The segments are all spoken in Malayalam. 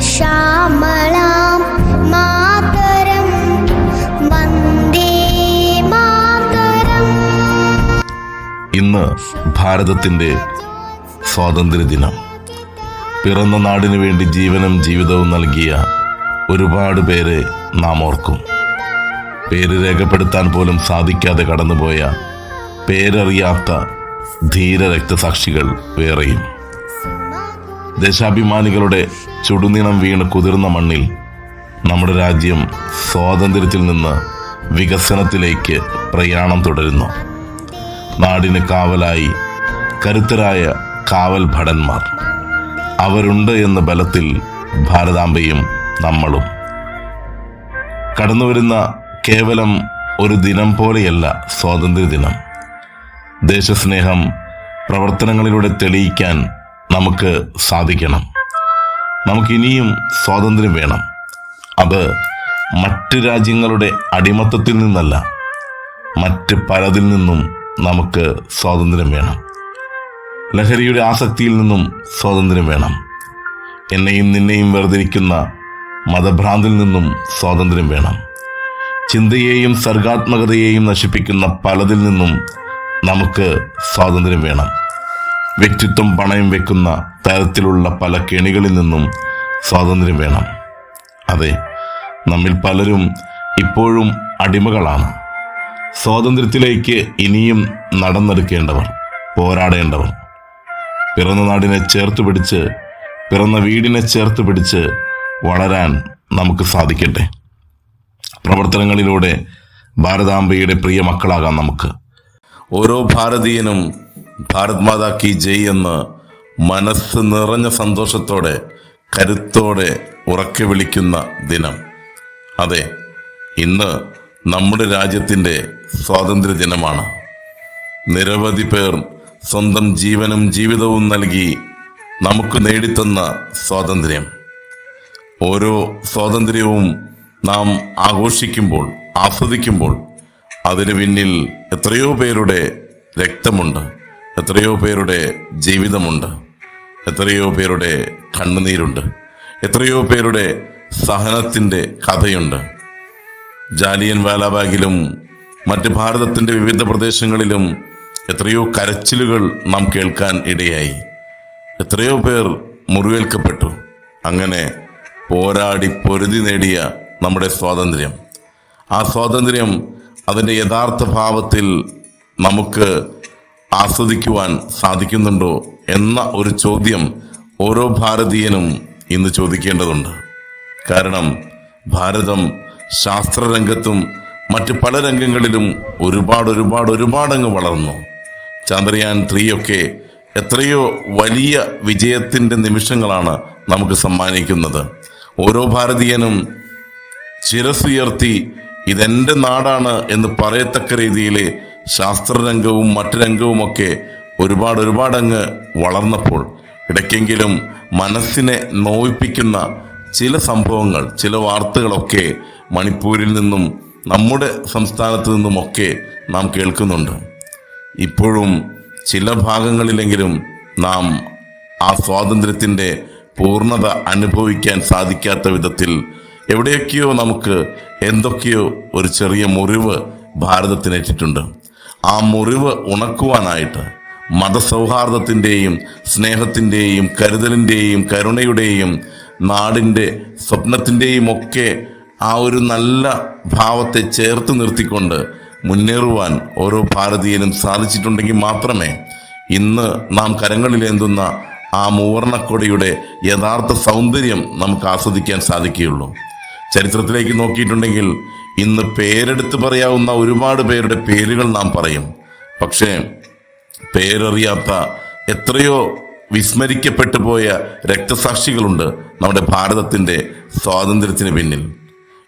ശ്യാമളാം മാതരം. വന്ദേ മാതരം. ഇന്ന് ഭാരതത്തിന്റെ സ്വാതന്ത്ര്യദിനം. പിറന്ന നാടിനു വേണ്ടി ജീവനും ജീവിതവും നൽകിയ ഒരുപാട് പേരെ നാം ഓർക്കും. പേര് രേഖപ്പെടുത്താൻ പോലും സാധിക്കാതെ കടന്നുപോയ പേരറിയാത്ത ധീര രക്തസാക്ഷികൾ വേറെയും. ദേശാഭിമാനികളുടെ ചുടുനിണം വീണ് കുതിർന്ന മണ്ണിൽ നമ്മുടെ രാജ്യം സ്വാതന്ത്ര്യത്തിൽ നിന്ന് വികസനത്തിലേക്ക് പ്രയാണം തുടരുന്നു. നാടിന് കാവലായി കരുത്തരായ കാവൽ ഭടന്മാർ. അവരുണ്ട് എന്ന ബലത്തിൽ ഭാരതാംബയും നമ്മളും. കടന്നുവരുന്ന കേവലം ഒരു ദിനം പോലെയല്ല സ്വാതന്ത്ര്യദിനം. ദേശസ്നേഹം പ്രവർത്തനങ്ങളിലൂടെ തെളിയിക്കാൻ നമുക്ക് സാധിക്കണം. നമുക്കിനിയും സ്വാതന്ത്ര്യം വേണം. അത് മറ്റ് രാജ്യങ്ങളുടെ അടിമത്തത്തിൽ നിന്നല്ല മറ്റ് പലതിൽ നിന്നും നമുക്ക് സ്വാതന്ത്ര്യം വേണം. ലഹരിയുടെ ആസക്തിയിൽ നിന്നും സ്വാതന്ത്ര്യം വേണം. എന്നെയും നിന്നെയും വേർതിരിക്കുന്ന മതഭ്രാന്തിൽ നിന്നും സ്വാതന്ത്ര്യം വേണം. ചിന്തയെയും സർഗാത്മകതയെയും നശിപ്പിക്കുന്ന പലതിൽ നിന്നും നമുക്ക് സ്വാതന്ത്ര്യം വേണം. വ്യക്തിത്വം പണയം വെക്കുന്ന തരത്തിലുള്ള പല കെണികളിൽ നിന്നും സ്വാതന്ത്ര്യം വേണം. അതെ നമ്മിൽ പലരും ഇപ്പോഴും അടിമകളാണ്. സ്വാതന്ത്ര്യത്തിലേക്ക് ഇനിയും നടന്നെടുക്കേണ്ടവർ പോരാടേണ്ടവർ. പിറന്ന നാടിനെ ചേർത്ത് പിടിച്ച് പിറന്ന വീടിനെ ചേർത്ത് പിടിച്ച് വളരാൻ നമുക്ക് സാധിക്കട്ടെ. പ്രവർത്തനങ്ങളിലൂടെ ഭാരതാംബയുടെ പ്രിയ മക്കളാകാം നമുക്ക്. ഓരോ ഭാരതീയനും ഭാരത് മാതാ കി ജയ് എന്ന് മനസ്സ് നിറഞ്ഞ സന്തോഷത്തോടെ കരുത്തോടെ ഉറക്കെ വിളിക്കുന്ന ദിനം. അതെ ഇന്ന് നമ്മുടെ രാജ്യത്തിന്റെ സ്വാതന്ത്ര്യ ദിനമാണ്. നിരവധി പേർ സ്വന്തം ജീവനും ജീവിതവും നൽകി നമുക്ക് നേടിത്തന്ന സ്വാതന്ത്ര്യം. ഓരോ സ്വാതന്ത്ര്യവും നാം ആഘോഷിക്കുമ്പോൾ ആസ്വദിക്കുമ്പോൾ അതിന് പിന്നിൽ എത്രയോ പേരുടെ രക്തമുണ്ട്. എത്രയോ പേരുടെ ജീവിതമുണ്ട്. എത്രയോ പേരുടെ കണ്ണുനീരുണ്ട്. എത്രയോ പേരുടെ സഹനത്തിന്റെ കഥയുണ്ട്. ജാലിയൻ വാലാബാഗിലും മറ്റ് ഭാരതത്തിന്റെ വിവിധ പ്രദേശങ്ങളിലും എത്രയോ കരച്ചിലുകൾ നാം കേൾക്കാൻ ഇടയായി. എത്രയോ പേർ മുറിവേൽക്കപ്പെട്ടു. അങ്ങനെ പോരാടി പൊരുതി നേടിയ നമ്മുടെ സ്വാതന്ത്ര്യം. ആ സ്വാതന്ത്ര്യം അതിന്റെ യഥാർത്ഥ ഭാവത്തിൽ നമുക്ക് ആസ്വദിക്കുവാൻ സാധിക്കുന്നുണ്ടോ എന്ന ഒരു ചോദ്യം ഓരോ ഭാരതീയനും ഇന്ന് ചോദിക്കേണ്ടതുണ്ട്. കാരണം ഭാരതം ശാസ്ത്രരംഗത്തും മറ്റ് പല രംഗങ്ങളിലും ഒരുപാട് ഒരുപാട് ഒരുപാടങ്ങ് വളർന്നു. ചന്ദ്രയാൻ ത്രീ ഒക്കെ എത്രയോ വലിയ വിജയത്തിന്റെ നിമിഷങ്ങളാണ് നമുക്ക് സമ്മാനിക്കുന്നത്. ഓരോ ഭാരതീയനും ശിരസുയർത്തി ഇതെന്റെ നാടാണ് എന്ന് പറയത്തക്ക രീതിയിലെ ശാസ്ത്രരംഗവും മറ്റു രംഗവുമൊക്കെ ഒരുപാട് ഒരുപാട് അങ്ങ് വളർന്നപ്പോൾ ഇടയ്ക്കെങ്കിലും മനസ്സിനെ നോവിപ്പിക്കുന്ന ചില സംഭവങ്ങൾ ചില വാർത്തകളൊക്കെ മണിപ്പൂരിൽ നിന്നും നമ്മുടെ സംസ്ഥാനത്ത് നിന്നുമൊക്കെ നാം കേൾക്കുന്നുണ്ട്. ഇപ്പോഴും ചില ഭാഗങ്ങളിലെങ്കിലും നാം ആ സ്വാതന്ത്ര്യത്തിന്റെ പൂർണത അനുഭവിക്കാൻ സാധിക്കാത്ത വിധത്തിൽ എവിടെയൊക്കെയോ നമുക്ക് എന്തൊക്കെയോ ഒരു ചെറിയ മുറിവ് ഭാരതത്തിനേറ്റിട്ടുണ്ട്. ആ മുറിവ് ഉണക്കുവാനായിട്ട് മതസൗഹാർദ്ദത്തിന്റെയും സ്നേഹത്തിന്റെയും കരുതലിന്റെയും കരുണയുടെയും നാടിന്റെ സ്വപ്നത്തിന്റെയും ഒക്കെ ആ ഒരു നല്ല ഭാവത്തെ ചേർത്ത് നിർത്തിക്കൊണ്ട് മുന്നേറുവാൻ ഓരോ ഭാരതീയനും സാധിച്ചിട്ടുണ്ടെങ്കിൽ മാത്രമേ ഇന്ന് നാം കരങ്ങളിലേന്തുന്ന ആ മൂവർണക്കൊടിയുടെ യഥാർത്ഥ സൗന്ദര്യം നമുക്ക് ആസ്വദിക്കാൻ സാധിക്കുകയുള്ളൂ. ചരിത്രത്തിലേക്ക് നോക്കിയിട്ടുണ്ടെങ്കിൽ ഇന്ന് പേരെടുത്ത് പറയാവുന്ന ഒരുപാട് പേരുടെ പേരുകൾ നാം പറയും. പക്ഷേ പേരറിയാത്ത എത്രയോ വിസ്മരിക്കപ്പെട്ടു പോയ രക്തസാക്ഷികളുണ്ട് നമ്മുടെ ഭാരതത്തിന്റെ സ്വാതന്ത്ര്യത്തിന് പിന്നിൽ.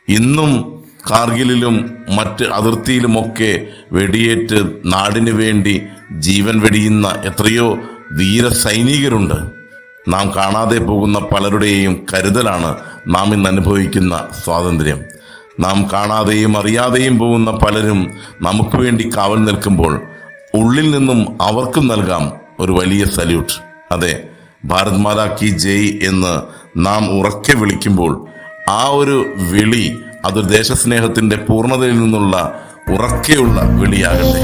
ഇന്നും കാർഗിലിലും മറ്റ് അതിർത്തിയിലുമൊക്കെ വെടിയേറ്റ് നാടിനു വേണ്ടി ജീവൻ വെടിയുന്ന എത്രയോ ധീര സൈനികരുണ്ട്. നാം കാണാതെ പോകുന്ന പലരുടെയും കരുതലാണ് നാം ഇന്ന് അനുഭവിക്കുന്ന സ്വാതന്ത്ര്യം. നാം കാണാതെയും അറിയാതെയും പോകുന്ന പലരും നമുക്ക് വേണ്ടി കാവൽ നിൽക്കുമ്പോൾ ഉള്ളിൽ നിന്നും അവർക്കും നൽകാം ഒരു വലിയ സല്യൂട്ട്. അതെ ഭാരത് മാതാ കി ജയ് എന്ന് നാം ഉറക്കെ വിളിക്കുമ്പോൾ ആ ഒരു വിളി അതൊരു ദേശസ്നേഹത്തിന്റെ പൂർണതയിൽ നിന്നുള്ള ഉറക്കെയുള്ള വിളിയാകട്ടെ.